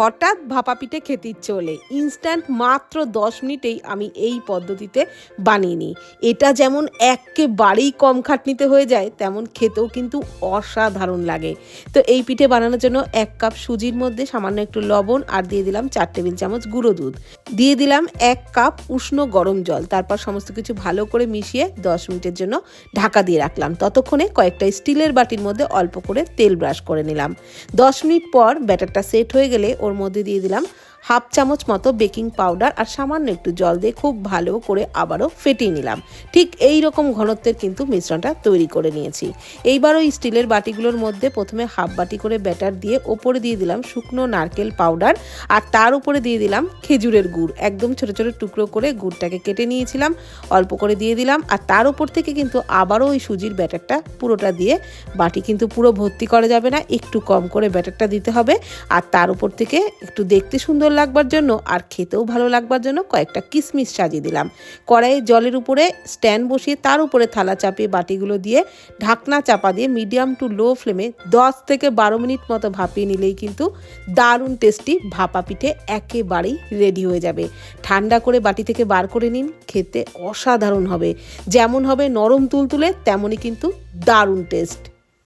হঠাৎ ভাপা পিঠে খেতে ইচ্ছে হলে ইনস্ট্যান্ট মাত্র দশ মিনিটেই আমি এই পদ্ধতিতে বানিয়ে নিই। এটা যেমন একেবারেই কম খাটনিতে হয়ে যায়, তেমন খেতেও কিন্তু অসাধারণ লাগে। তো এই পিঠে বানানোর জন্য এক কাপ সুজির মধ্যে সামান্য একটু লবণ আর দিয়ে দিলাম চার টেবিল চামচ গুঁড়ো দুধ। দিয়ে দিলাম এক কাপ উষ্ণ গরম জল, তারপর সমস্ত কিছু ভালো করে মিশিয়ে দশ মিনিটের জন্য ঢাকা দিয়ে রাখলাম। ততক্ষণে কয়েকটা স্টিলের বাটির মধ্যে অল্প করে তেল ব্রাশ করে নিলাম। দশ মিনিট পর ব্যাটারটা সেট হয়ে গেলে ওর মধ্যে দিয়ে দিলাম। হাফ চামচ মতো বেকিং পাউডার আর সামান্য একটু জল দিয়ে খুব ভালো করে আবারও ফেটিয়ে নিলাম। ঠিক এই রকম ঘনত্বের কিন্তু মিশ্রণটা তৈরি করে নিয়েছি। এইবার ওই স্টিলের বাটিগুলোর মধ্যে প্রথমে হাফ বাটি করে ব্যাটার দিয়ে ওপরে দিয়ে দিলাম শুকনো নারকেল পাউডার আর তার উপরে দিয়ে দিলাম খেজুরের গুড়। একদম ছোট ছোট টুকরো করে গুড়টাকে কেটে নিয়েছিলাম, অল্প করে দিয়ে দিলাম আর তার উপর থেকে কিন্তু আবারও ওই সুজির ব্যাটারটা পুরোটা দিয়ে বাটি কিন্তু পুরো ভর্তি করা যাবে না, একটু কম করে ব্যাটারটা দিতে হবে আর তার উপর থেকে একটু দেখতে সুন্দর লাগবার জন্য আর খেতেও ভালো লাগবার জন্য কয়েকটা কিশমিশ সাজিয়ে দিলাম। কড়াইয়ে জলের উপরে স্ট্যান্ড বসিয়ে তার উপরে থালা চাপিয়ে বাটিগুলো দিয়ে ঢাকনা চাপা দিয়ে মিডিয়াম টু লো ফ্লেমে দশ থেকে বারো মিনিট মতো ভাপিয়ে নিলেই কিন্তু দারুণ টেস্টি ভাপা পিঠে একেবারেই রেডি হয়ে যাবে। ঠান্ডা করে বাটি থেকে বার করে নিন, খেতে অসাধারণ হবে। যেমন হবে নরম তুলতুলে, তেমনই কিন্তু দারুণ টেস্ট।